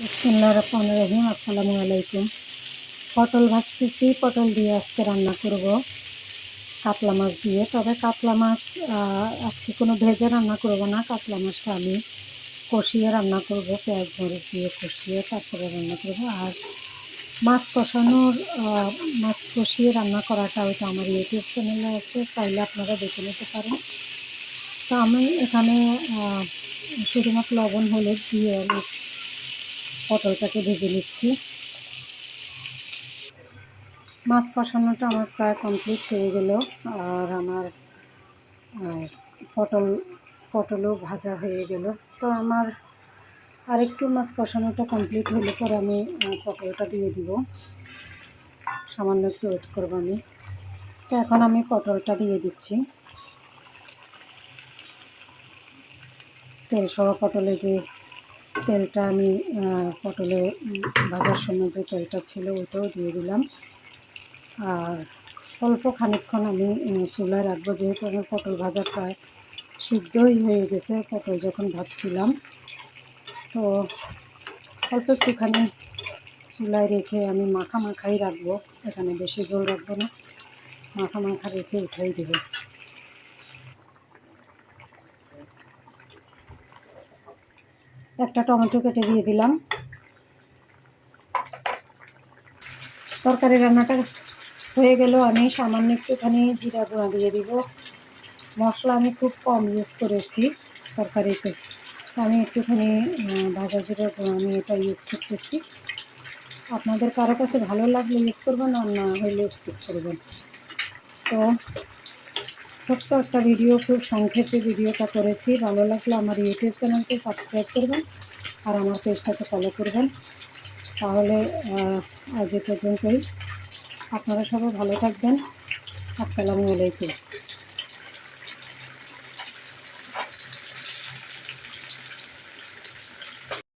রহিম, আসসালামু আলাইকুম। পটল ভাজতেছি, পটল দিয়ে আজকে রান্না করব। কাতলা মাছ দিয়ে। তবে কাতলা মাছ আজকে কোনো ভেজে রান্না করব না। কাতলা মাছটা আমি কষিয়ে রান্না করব, পেঁয়াজ মরিচ দিয়ে কষিয়ে তারপরে রান্না করব। আর মাছ কষানোর মাছ কষিয়ে রান্না করাটা ওইটা আমার ইউটিউব চ্যানেলে আছে, চাইলে আপনারা দেখে নিতে পারেন। তো আমি এখানে শুধুমাত্র লবণ, হলুদ দিয়ে পটলটাকে ভেজে নিচ্ছি। মাছ কষানোটা আমার প্রায় কমপ্লিট হয়ে গেল আর আমার পটল, পটলও ভাজা হয়ে গেল। তো আমার আরেকটু মাছ কষানোটা কমপ্লিট হলে পরে আমি পটলটা দিয়ে দিব। সামান্য একটু ওয়েট করব আমি। তো এখন আমি পটলটা দিয়ে দিচ্ছি। তেল সহ পটলে যে তেলটা আমি পটলে ভাজার সময় যে তেলটা ছিল ওটাও দিয়ে দিলাম। আর অল্প খানিকক্ষণ আমি চুলায় রাখব, যেহেতু আমার পটল ভাজা প্রায় সিদ্ধই হয়ে গেছে পটল যখন ভাজছিলাম। তো অল্প একটুখানি চুলায় রেখে আমি মাখা মাখাই রাখব, এখানে বেশি জল রাখব না মাখা মাখা রেখে উঠাই দেবো। একটা টমেটো কেটে দিয়ে দিলাম। তরকারি রান্নাটা হয়ে গেল। আমি সামান্য একটুখানি জিরা গুঁড়া দিয়ে দিব। মশলা আমি খুব কম ইউজ করেছি তরকারিতে। আমি একটুখানি ভাজা জিরা গুঁড়া আমি এটা ইউজ করতেছি। আপনাদের কারও কাছে ভালো লাগলে ইউজ করবেন, আর না হলে স্কিপ করবেন। তো ছোট্ট একটা ভিডিও খুব সংক্ষেপে ভিডিওটা করেছি। ভালো লাগলে আমার ইউটিউব চ্যানেলকে সাবস্ক্রাইব করবেন আর আমার পেজটাকে ফলো করবেন। তাহলে আজ এ পর্যন্তই। আপনারা সবাই ভালো থাকবেন। আসসালামু আলাইকুম।